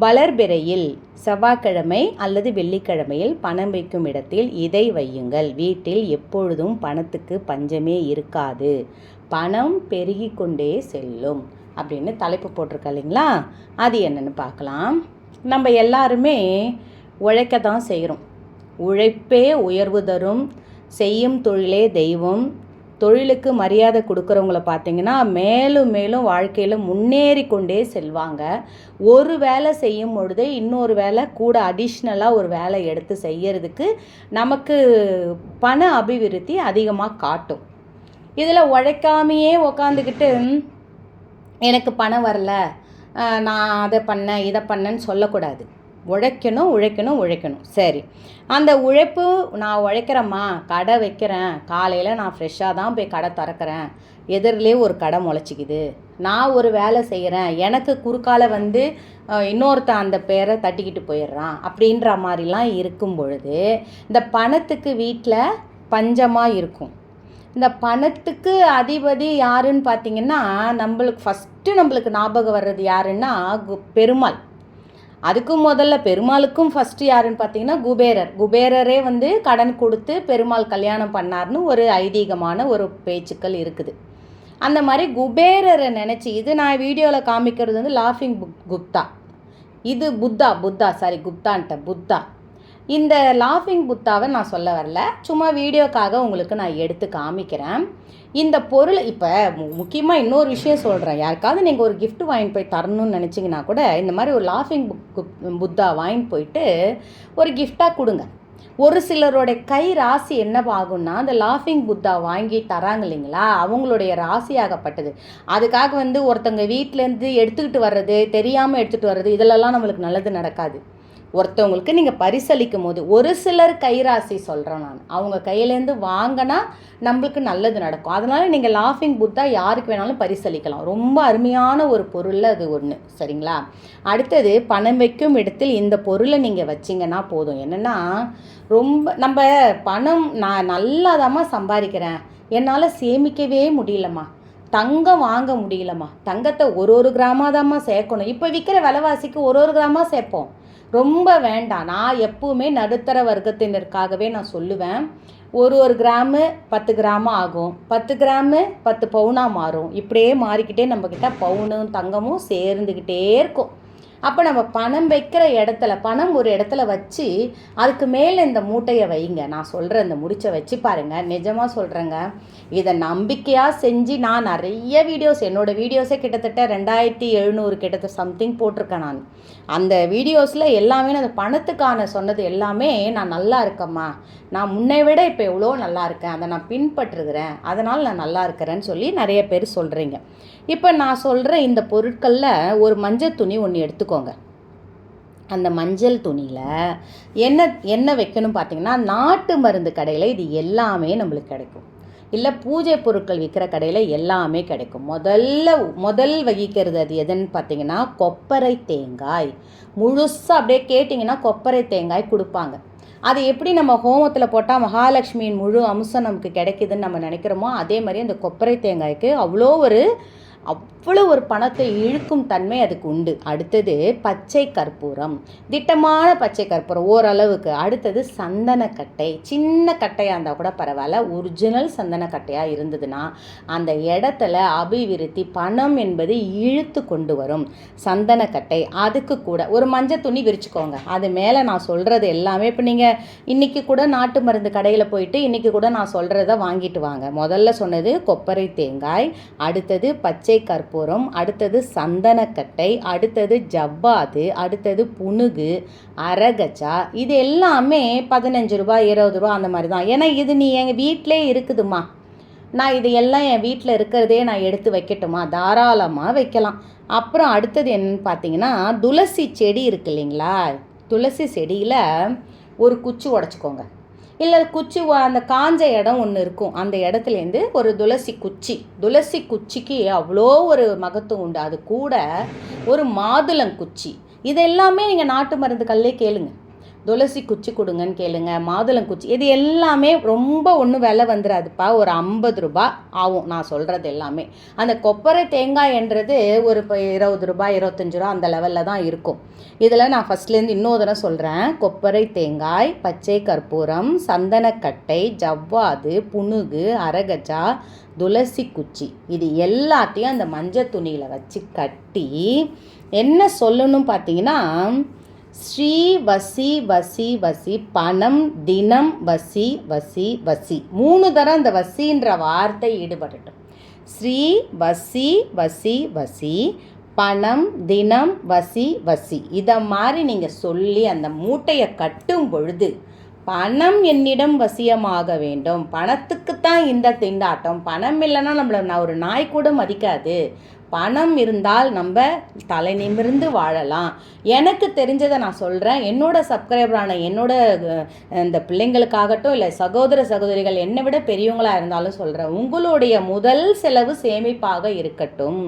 வளர்பிறையில் செவ்வாய்க்கிழமை அல்லது வெள்ளிக்கிழமையில் பணம் வைக்கும் இடத்தில் இதை வையுங்கள். வீட்டில் எப்பொழுதும் பணத்துக்கு பஞ்சமே இருக்காது. பணம் பெருகி கொண்டே செல்லும். அப்படின்னு தலைப்பு போட்டிருக்க இல்லைங்களா? அது என்னென்னு பார்க்கலாம். நம்ம எல்லாருமே உழைக்க தான் செய்கிறோம் உழைப்பே உயர்வு தரும். செய்யும் தொழிலே தெய்வம். தொழிலுக்கு மரியாதை கொடுக்குறவங்கள பார்த்தீங்கன்னா மேலும் மேலும் வாழ்க்கையில் முன்னேறி கொண்டே செல்வாங்க. ஒரு வேலை செய்யும் பொழுதே இன்னொரு வேலை கூட அடிஷ்னலாக ஒரு வேலை எடுத்து செய்யறதுக்கு நமக்கு பண அபிவிருத்தி அதிகமாக காட்டும். இதில் உழைக்காமையே உக்காந்துக்கிட்டு எனக்கு பணம் வரல. நான் அதை பண்ணேன் இதை பண்ணேன்னு சொல்லக்கூடாது. உழைக்கணும் உழைக்கணும் உழைக்கணும். சரி. அந்த உழைப்பு நான் உழைக்கிறேம்மா கடை வைக்கிறேன். காலையில் நான் ஃப்ரெஷ்ஷாக தான் போய் கடை திறக்கிறேன். எதிரிலே ஒரு கடை முளைச்சிக்குது. நான் ஒரு வேலை செய்கிறேன் எனக்கு குறுக்கால வந்து இன்னொருத்த இன்னொருத்தன் அந்த பேரை தட்டிக்கிட்டு போயிடுறான் அப்படின்ற மாதிரிலாம் இருக்கும் பொழுது இந்த பணத்துக்கு வீட்டில் பஞ்சமாக இருக்கும். இந்த பணத்துக்கு அதிபதி யாருன்னு பார்த்தீங்கன்னா நம்மளுக்கு ஃபஸ்ட்டு நம்மளுக்கு ஞாபகம் வர்றது யாருன்னா கு- பெருமாள். அதுக்கும் முதல்ல பெருமாளுக்கும் ஃபஸ்ட்டு யாருன்னு பார்த்தீங்கன்னா குபேரர். குபேரரே வந்து கடன் கொடுத்து பெருமாள் கல்யாணம் பண்ணார்னு ஒரு ஐதீகமான ஒரு பேச்சுக்கள் இருக்குது. அந்த மாதிரி குபேரரை நினச்சி இது நான் வீடியோவில் காமிக்கிறது வந்து லாஃபிங் புக் குப்தா. இது புத்தா புத்தா சாரி குப்தான்ட்ட புத்தா. இந்த லாஃபிங் புத்தாவை நான் சொல்ல வரல. சும்மா வீடியோக்காக உங்களுக்கு நான் எடுத்து காமிக்கிறேன். இந்த பொருள் இப்போ முக்கியமாக இன்னொரு விஷயம் சொல்கிறேன் யாருக்காவது நீங்கள் ஒரு கிஃப்ட் வாங்கிட்டு போய் தரணும்னு நினச்சிங்கன்னா கூட இந்த மாதிரி ஒரு லாஃபிங் புக் புத்தா வாங்கிட்டு போயிட்டு ஒரு கிஃப்டாக கொடுங்க. ஒரு சிலரோட கை ராசி என்ன ஆகும்னா அந்த லாஃபிங் புத்தா வாங்கி தராங்க இல்லைங்களா? அவங்களுடைய ராசியாகப்பட்டது அதுக்காக வந்து ஒருத்தங்க வீட்டிலேருந்து எடுத்துக்கிட்டு வர்றது தெரியாமல் எடுத்துகிட்டு வர்றது இதிலெல்லாம் நம்மளுக்கு நல்லது நடக்காது. ஒருத்தவங்களுக்கு நீங்கள் பரிசளிக்கும் போது ஒரு சிலர் கைராசி சொல்கிறேன் நான். அவங்க கையிலேருந்து வாங்கினா நம்மளுக்கு நல்லது நடக்கும். அதனால் நீங்கள் லாஃபிங் புத்தா யாருக்கு வேணாலும் பரிசளிக்கலாம். ரொம்ப அருமையான ஒரு பொருள் அது ஒன்று சரிங்களா? அடுத்தது பணம் வைக்கும் இடத்தில் இந்த பொருளை நீங்கள் வச்சிங்கன்னா போதும். என்னென்னா ரொம்ப நம்ம பணம் நான் நல்லாதாம்மா சம்பாதிக்கிறேன். என்னால் சேமிக்கவே முடியலம்மா. தங்கம் வாங்க முடியலம்மா. தங்கத்தை ஒரு ஒரு கிராமாதாம்மா சேர்க்கணும். இப்போ விற்கிற விலைவாசிக்கு ஒரு ஒரு கிராமாக சேர்ப்போம். ரொம்ப வேண்டாம். நான் எப்பவுமே நடுத்தர வர்க்கத்தினருக்காகவே நான் சொல்லுவேன். ஒரு ஒரு கிராமு பத்து கிராமம் ஆகும். பத்து கிராமு பத்து பவுனாக மாறும். இப்படியே மாறிக்கிட்டே நம்மக்கிட்ட பவுனும் தங்கமும் சேர்ந்துக்கிட்டே இருக்கும். அப்போ நம்ம பணம் வைக்கிற இடத்துல பணம் ஒரு இடத்துல வச்சு அதுக்கு மேலே இந்த மூட்டையை வைங்க. நான் சொல்கிற இந்த முடிச்சை வச்சு பாருங்கள் நிஜமாக சொல்கிறேங்க இதை நம்பிக்கையாக செஞ்சு நான் நிறைய வீடியோஸ் என்னோடய வீடியோஸே கிட்டத்தட்ட ரெண்டாயிரத்தி எழுநூறு கிட்டத்தட்ட சம்திங் போட்டிருக்கேன் நான். அந்த வீடியோஸில் எல்லாமே நான் அந்த பணத்துக்கான சொன்னது எல்லாமே நான் நல்லா இருக்கேம்மா. நான் முன்னை விட இப்போ எவ்வளோ நல்லா இருக்கேன். அதை நான் பின்பற்றுகிறேன். அதனால் நான் நல்லா இருக்கிறேன்னு சொல்லி நிறைய பேர் சொல்கிறீங்க இப்போ நான் சொல்கிற இந்த பொருட்களில் ஒரு மஞ்சள் துணி ஒன்று எடுத்துக்கோங்க. அந்த மஞ்சள் துணியில் என்ன என்ன வைக்கணும் பார்த்தீங்கன்னா நாட்டு மருந்து கடையில் இது எல்லாமே நம்மளுக்கு கிடைக்கும். இல்லை பூஜை பொருட்கள் விற்கிற கடையில் எல்லாமே கிடைக்கும். முதல்ல முதல் வகிக்கிறது அது எதுன்னு பார்த்தீங்கன்னா கொப்பரை தேங்காய். முழுசாக அப்படியே கேட்டிங்கன்னா கொப்பரை தேங்காய் கொடுப்பாங்க. அது எப்படி நம்ம ஹோமத்தில் போட்டால் மகாலட்சுமியின் முழு அம்சம் நமக்கு கிடைக்குதுன்னு நம்ம நினைக்கிறோமோ அதே மாதிரி அந்த கொப்பரை தேங்காய்க்கு அவ்வளோ ஒரு அவ்வளோ ஒரு பணத்தை இழுக்கும் தன்மை அதுக்கு உண்டு. அடுத்தது பச்சை கற்பூரம். திட்டமான பச்சை கற்பூரம் ஓரளவுக்கு. அடுத்தது சந்தனக்கட்டை சின்ன கட்டையாக இருந்தால் கூட பரவாயில்ல. ஒரிஜினல் சந்தனக்கட்டையாக இருந்ததுன்னா அந்த இடத்துல அபிவிருத்தி பணம் என்பது இழுத்து கொண்டு வரும். சந்தனக்கட்டை அதுக்கு கூட ஒரு மஞ்சள் துணி விரிச்சுக்கோங்க. அது மேலே நான் சொல்கிறது எல்லாமே இப்போ நீங்கள் இன்றைக்கி கூட நாட்டு மருந்து கடையில் போயிட்டு இன்றைக்கி கூட நான் சொல்கிறத வாங்கிட்டு வாங்க. முதல்ல சொன்னது கொப்பரை தேங்காய் அடுத்தது பச்சை கற்பூரம் அடுத்தது சந்தனக்கட்டை அடுத்தது ஜவ்வாது அடுத்தது புனுகு அரகச்சா இது எல்லாமே பதினஞ்சு ரூபாய் இருபது ரூபா அந்த மாதிரி தான். ஏன்னா இது நீ எங்கள் வீட்டிலே இருக்குதுமா நான் இது எல்லாம் என் வீட்டில் இருக்கிறதே நான் எடுத்து வைக்கட்டுமா? தாராளமாக வைக்கலாம். அப்புறம் அடுத்தது என்னன்னு பார்த்தீங்கன்னா துளசி செடி இருக்கு இல்லைங்களா? துளசி செடியில் ஒரு குச்சி உடச்சிக்கோங்க. இல்லை குச்சி அந்த காஞ்ச இடம் ஒன்று இருக்கும். அந்த இடத்துலேருந்து ஒரு துளசி குச்சி. துளசி குச்சிக்கு அவ்வளோ ஒரு மகத்துவம் உண்டு. அது கூட ஒரு மாதுளங்குச்சி இது எல்லாமே நீங்கள் நாட்டு மருந்து கல்லே கேளுங்க. துளசி குச்சி கொடுங்கன்னு கேளுங்க மாதுளங்குச்சி இது எல்லாமே ரொம்ப ஒன்றும் விலை வந்துடாதுப்பா ஒரு ஐம்பது ரூபாய் ஆகும் நான் சொல்கிறது எல்லாமே. அந்த கொப்பரை தேங்காய்ன்றது ஒரு இப்போ இருபது ரூபாய் இருபத்தஞ்சி ரூபா அந்த லெவலில் தான் இருக்கும். இதில் நான் ஃபஸ்ட்லேருந்து இன்னொரு தடவை சொல்கிறேன் கொப்பரை தேங்காய் பச்சை கற்பூரம் சந்தனக்கட்டை ஜவ்வாது புனுகு அரகஜா துளசி குச்சி. இது எல்லாத்தையும் அந்த மஞ்சள் துணியில் வச்சு கட்டி என்ன சொல்லணும் பார்த்தீங்கன்னா ஸ்ரீ வசி வசி வசி பணம் தினம் வசி வசி வசி. மூணு தரம் அந்த வசின்ற வார்த்தை ஈடுபடட்டும். ஸ்ரீ வசி வசி வசி பணம் தினம் வசி வசி. இதை மாதிரி நீங்கள் சொல்லி அந்த மூட்டையை கட்டும் பொழுது பணம் என்னிடம் வசியமாக வேண்டும். பணத்துக்கு தான் இந்த திண்டாட்டம். பணம் இல்லைன்னா நம்மளை நான் ஒரு நாய் கூட மதிக்காது. பணம் இருந்தால் நம்ம தலை நிமிர்ந்து வாழலாம். எனக்கு தெரிஞ்சதை நான் சொல்கிறேன் என்னோட சப்ஸ்கிரைபரான என்னோட இந்த பிள்ளைங்களுக்காகட்டும் இல்லை சகோதர சகோதரிகள் என்னை விட பெரியவங்களாக இருந்தாலும் சொல்கிறேன் உங்களுடைய முதல் செலவு சேமிப்பாக இருக்கட்டும்.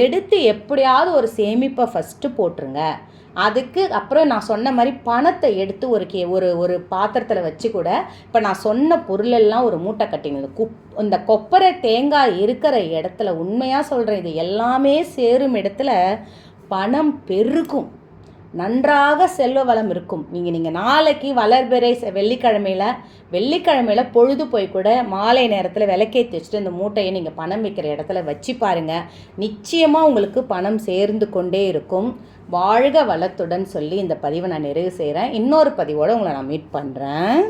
எடுத்து எப்படியாவது ஒரு சேமிப்பை ஃபஸ்ட்டு போட்டுருங்க. அதுக்கு அப்புறம் நான் சொன்ன மாதிரி பணத்தை எடுத்து ஒரு கே ஒரு ஒரு பாத்திரத்தில் வச்சு கூட இப்போ நான் சொன்ன பொருளெல்லாம் ஒரு மூட்டை கட்டிங்க குப் இந்த கொப்பரை தேங்காய் இருக்கிற இடத்துல உண்மையாக சொல்கிறேன் இது எல்லாமே சேரும் இடத்துல பணம் பெருக்கும் நன்றாக செல்வ வளம் இருக்கும். நீங்கள் நீங்கள் நாளைக்கு வளர்பிறை வெள்ளிக்கிழமையில் வெள்ளிக்கிழமையில வெள்ளிக்கிழமையில பொழுது போய் கூட மாலை நேரத்தில் விளக்கேற்றி வச்சுட்டு இந்த மூட்டையை நீங்கள் பணம் வைக்கிற இடத்துல வச்சு பாருங்க. நிச்சயமாக உங்களுக்கு பணம் சேர்ந்து கொண்டே இருக்கும். வாழ்க வளத்துடன் சொல்லி இந்த பதிவை நான் நிறைவு செய்கிறேன் இன்னொரு பதிவோடு உங்களை நான் மீட் பண்ணுறேன்